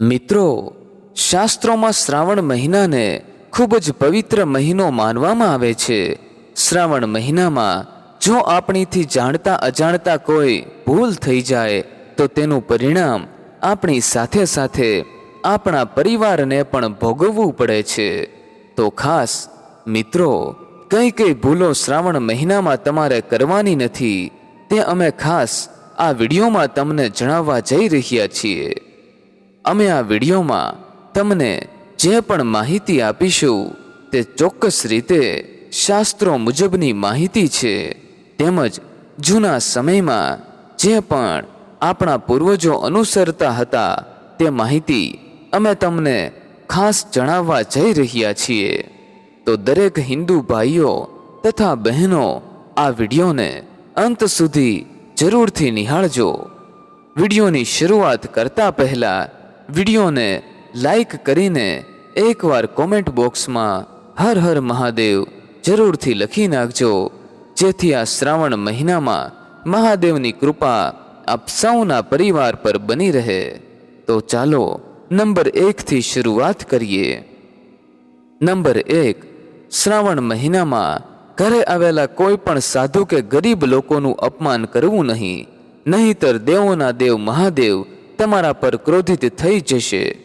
મિત્રો, શાસ્ત્રોમાં શ્રાવણ મહિનાને ખૂબ જ પવિત્ર મહિનો માનવામાં આવે છે. શ્રાવણ મહિનામાં જો આપણીથી જાણતા અજાણતા કોઈ ભૂલ થઈ જાય, તો તેનું પરિણામ આપણી સાથે સાથે આપણા પરિવારને પણ ભોગવવું પડે છે. તો ખાસ, મિત્રો કઈ કઈ ભૂલો શ્રાવણ મહિનામાં તમારે કરવાની નથી. તે અમે ખાસ આ વિડીયોમાં તમને જણાવવા જઈ રહ્યા છીએ. અમે આ વિડીયોમાં તમને જે પણ માહિતી આપીશું તે ચોક્કસ રીતે શાસ્ત્રો મુજબની માહિતી છે. તેમજ જૂના સમયમાં જે પણ આપણા પૂર્વજો અનુસરતા હતા તે માહિતી અમે તમને ખાસ જણાવવા જઈ રહ્યા છીએ. તો દરેક હિન્દુ ભાઈઓ તથા બહેનો આ વિડીયોને અંત સુધી જરૂરથી નિહાળજો. વિડીયોની શરૂઆત કરતા પહેલા વિડીયોને લાઈક કરીને એકવાર કોમેન્ટ બોક્સમાં હર હર મહાદેવ જરૂરથી લખી નાખજો. જેથી આ શ્રાવણ મહિનામાં મહાદેવની કૃપા આપ સૌના પરિવાર પર બની રહે. તો ચાલો નંબર એકથી શરૂઆત કરીએ. નંબર એક, શ્રાવણ મહિનામાં ઘરે આવેલા કોઈ પણ સાધુ કે ગરીબ લોકોનું અપમાન કરવું નહીં. નહીંતર દેવોના દેવ મહાદેવ તમારા પર ક્રોધિત થઈ જશે.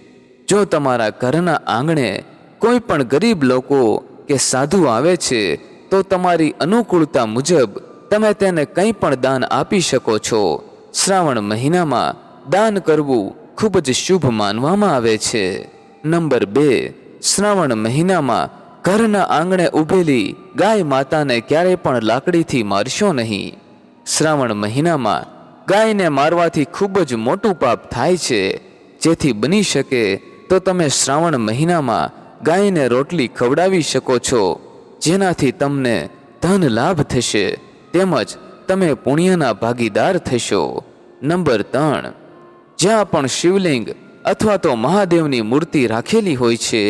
જો તમારા ઘરના આંગણે કોઈ પણ ગરીબ લોકો કે સાધુ આવે છે, તો તમારી અનુકૂળતા મુજબ તમે તેને કંઈ પણ દાન આપી શકો છો. શ્રાવણ મહિનામાં દાન કરવું ખૂબ જ શુભ માનવામાં આવે છે. નંબર બે, શ્રાવણ મહિનામાં ઘરના આંગણે ઊભેલી ગાય માતાને ક્યારેય પણ લાકડીથી મારશો નહીં. શ્રાવણ મહિનામાં ગાયને મારવાથી ખૂબ જ મોટું પાપ થાય છે. જેથી બની શકે તો તમે શ્રાવણ મહિનામાં ગાયને રોટલી ખવડાવી શકો છો, જેનાથી તમને ધન લાભ થશે. તેમજ તમે પુણ્યના ભાગીદાર થશો. નંબર ત્રણ. જ્યાં પણ શિવલિંગ અથવા તો મહાદેવની મૂર્તિ રાખેલી હોય છે,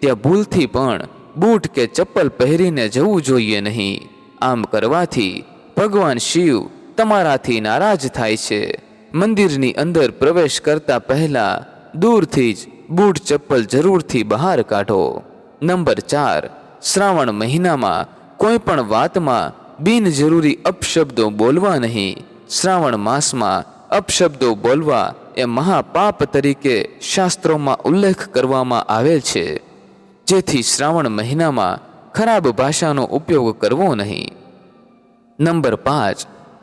ત્યાં ભૂલથી પણ બૂટ કે ચપ્પલ પહેરીને જવું જોઈએ નહીં. આમ કરવાથી ભગવાન શિવ તમારાથી નારાજ થાય છે. મંદિરની અંદર પ્રવેશ કરતા પહેલા દૂરથી જ બૂટ ચપ્પલ જરૂરથી બહાર કાઢો. નંબર ચાર, શ્રાવણ મહિનામાં કોઈ પણ વાતમાં બિનજરૂરી અપશબ્દો બોલવા નહીં. શ્રાવણ માસમાં અપશબ્દો બોલવા એ મહાપાપ તરીકે શાસ્ત્રોમાં ઉલ્લેખ કરવામાં આવેલ છે. જેથી શ્રાવણ મહિનામાં ખરાબ ભાષાનો ઉપયોગ કરવો નહીં. નંબર પાંચ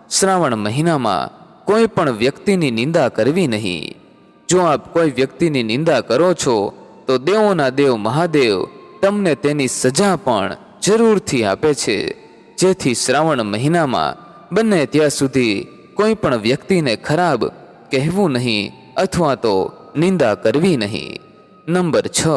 શ્રાવણ મહિનામાં કોઈ પણ વ્યક્તિની નિંદા કરવી નહીં. જો આપ કોઈ વ્યક્તિની નિંદા કરો છો, તો દેવોના દેવ મહાદેવ તમને તેની સજા પણ જરૂરથી આપે છે. જેથી શ્રાવણ મહિનામાં બંને ત્યાં સુધી કોઈ પણ વ્યક્તિને ખરાબ કહેવું નહીં અથવા તો નિંદા કરવી નહીં. નંબર છ.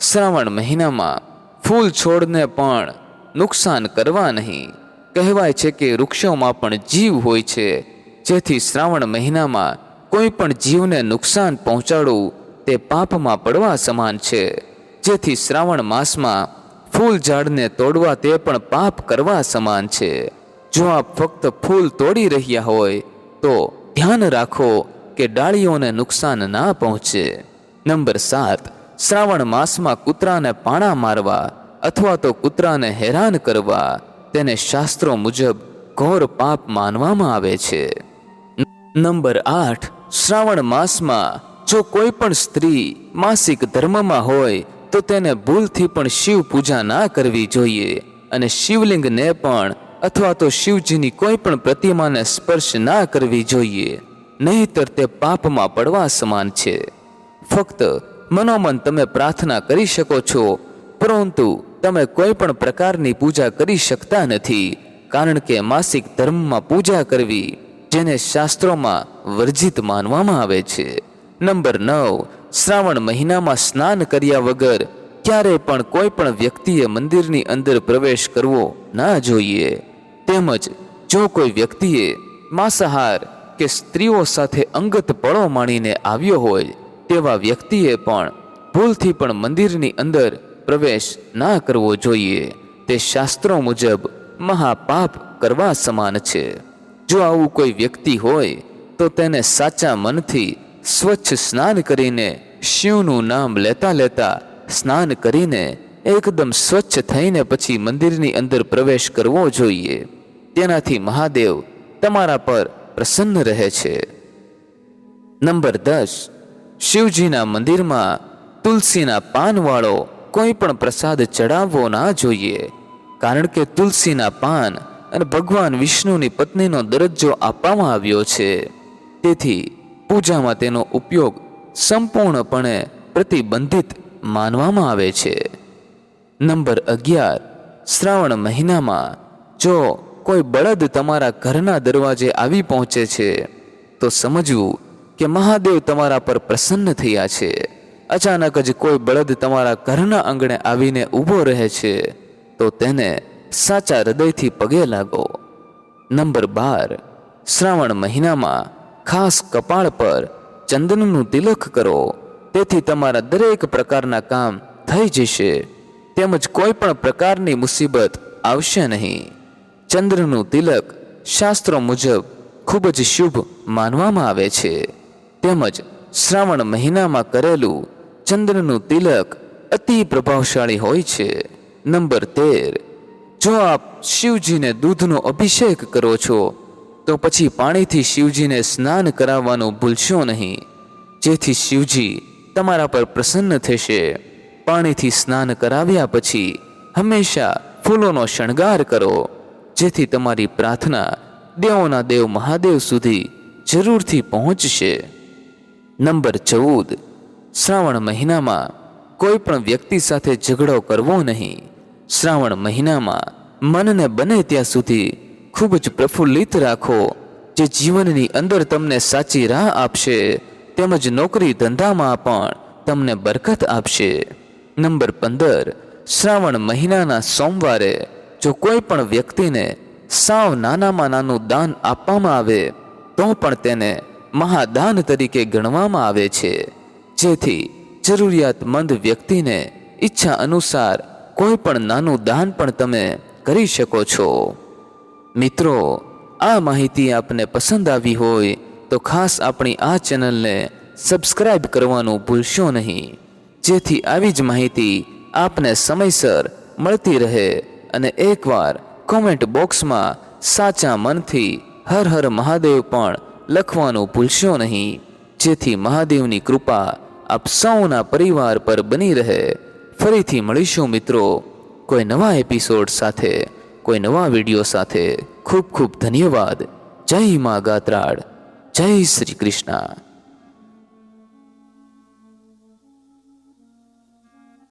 શ્રાવણ મહિનામાં ફૂલ છોડને પણ નુકસાન કરવા નહીં. કહેવાય છે કે વૃક્ષોમાં પણ જીવ હોય છે. જેથી શ્રાવણ મહિનામાં કોઈ પણ જીવને નુકસાન પહોંચાડવું તે પાપમાં પડવા સમાન છે. જેથી શ્રાવણ માસમાં ફૂલ ઝાડને તોડવા તે પણ પાપ કરવા સમાન છે. જો આપ ફક્ત ફૂલ તોડી રહ્યા હોય, તો ધ્યાન રાખો કે ડાળીઓને નુકસાન ના પહોંચે. નંબર સાત. શ્રાવણ માસમાં કૂતરાને પાણા મારવા અથવા તો કૂતરાને હેરાન કરવા. તેને શાસ્ત્રો મુજબ ઘોર પાપ માનવામાં આવે છે. નંબર આઠ, શ્રાવણ માસમાં જો કોઈ પણ સ્ત્રી માસિક ધર્મમાં હોય, તો તેને ભૂલથી પણ શિવ પૂજા ના કરવી જોઈએ અને શિવલિંગને પણ અથવા તો શિવજીની કોઈ પણ પ્રતિમાને સ્પર્શ ના કરવી જોઈએ, નહીંતર તે પાપમાં પડવા સમાન છે. ફક્ત મનોમન તમે પ્રાર્થના કરી શકો છો, પરંતુ તમે કોઈ પણ પ્રકારની પૂજા કરી શકતા નથી, કારણ કે માસિક ધર્મમાં પૂજા કરવી, જેને શાસ્ત્રોમાં વર્જિત માનવામાં આવે છે. નંબર નવ, શ્રાવણ મહિનામાં સ્નાન કર્યા વગર ક્યારે પણ કોઈ પણ વ્યક્તિએ મંદિરની અંદર પ્રવેશ કરવો ના જોઈએ. તેમજ, જો કોઈ વ્યક્તિએ માંસાહાર કે સ્ત્રીઓ સાથે અંગત પળો માણીને આવ્યો હોય, તેવા વ્યક્તિએ પણ ભૂલથી પણ મંદિરની અંદર પ્રવેશ ના કરવો જોઈએ. તે શાસ્ત્રો મુજબ મહાપાપ કરવા સમાન છે. જો આવું કોઈ વ્યક્તિ હોય, તો તેને સાચા મનથી સ્વચ્છ સ્નાન કરીને શિવનું નામ લેતા લેતા સ્નાન કરીને એકદમ સ્વચ્છ થઈને પછી મંદિરની અંદર પ્રવેશ કરવો જોઈએ. તેનાથી મહાદેવ તમારા પર પ્રસન્ન રહે છે. નંબર દસ. શિવજીના મંદિરમાં તુલસીના પાનવાળો કોઈ પણ પ્રસાદ ચડાવવો ના જોઈએ. કારણ કે તુલસીના પાન અને ભગવાન વિષ્ણુની પત્નીનો દરજ્જો આપવામાં આવ્યો છે. તેથી પૂજામાં તેનો ઉપયોગ સંપૂર્ણપણે પ્રતિબંધિત માનવામાં આવે છે. નંબર અગિયાર. શ્રાવણ મહિનામાં જો કોઈ બળદ તમારા ઘરના દરવાજે આવી પહોંચે છે, તો સમજવું કે મહાદેવ તમારા પર પ્રસન્ન થયા છે. અચાનક જ કોઈ બળદ તમારા ઘરના આંગણે આવીને ઊભો રહે છે, તો તેને સાચા હૃદયથી પગે લાગો. નંબર બાર, શ્રાવણ મહિનામાં ખાસ કપાળ પર ચંદનનું તિલક કરો. તેથી તમારા દરેક પ્રકારના કામ થઈ જશે. તેમજ કોઈ પણ પ્રકારની મુસીબત આવશે નહીં. ચંદ્રનું તિલક શાસ્ત્રો મુજબ ખૂબ જ શુભ માનવામાં આવે છે. તેમજ શ્રાવણ મહિનામાં કરેલું ચંદ્રનું તિલક અતિ પ્રભાવશાળી હોય છે. નંબર તેર. જો આપ શિવજીને દૂધનો અભિષેક કરો છો, તો પછી પાણીથી શિવજીને સ્નાન કરાવવાનું ભૂલશો નહીં. જેથી શિવજી તમારા પર પ્રસન્ન થશે. પાણીથી સ્નાન કરાવ્યા પછી હંમેશા ફૂલોનો શણગાર કરો, જેથી તમારી પ્રાર્થના દેવોના દેવ મહાદેવ સુધી જરૂરથી પહોંચશે. નંબર ચૌદ. શ્રાવણ મહિનામાં કોઈ પણ વ્યક્તિ સાથે ઝઘડો કરવો નહીં. શ્રાવણ મહિનામાં મનને બને ત્યાં સુધી ખૂબ જ પ્રફુલ્લિત રાખો, જે જીવનની અંદર તમને સાચી રાહ આપશે, તેમજ નોકરી ધંધામાં પણ તમને બરકત આપશે. નંબર પંદર, શ્રાવણ મહિનાના સોમવારે જો કોઈ પણ વ્યક્તિને સાવ નાનામાં નાનું દાન આપવામાં આવે, તો પણ તેને મહાદાન તરીકે ગણવામાં આવે છે. જેથી જરૂરિયાતમંદ વ્યક્તિને ઈચ્છા અનુસાર કોઈ પણ નાનું દાન પણ તમે કરી શકો છો. મિત્રો, આ માહિતી આપને પસંદ આવી હોય તો ખાસ આપણી આ ચેનલને સબસ્ક્રાઇબ કરવાનું ભૂલશો નહીં. જેથી આવી જ માહિતી આપને સમયસર મળતી રહે અને એકવાર કોમેન્ટ બોક્સમાં સાચા મનથી હર હર મહાદેવ પણ લખવાનું ભૂલશો નહીં. જેથી મહાદેવની કૃપા આપ સૌના પરિવાર પર બની રહે. ફરીથી મળીશું મિત્રો કોઈ નવા એપિસોડ સાથે, કોઈ નવા વીડિયો સાથે. ખૂબ ખૂબ ધન્યવાદ. જય મા ગાત્રાળ. જય શ્રી કૃષ્ણ.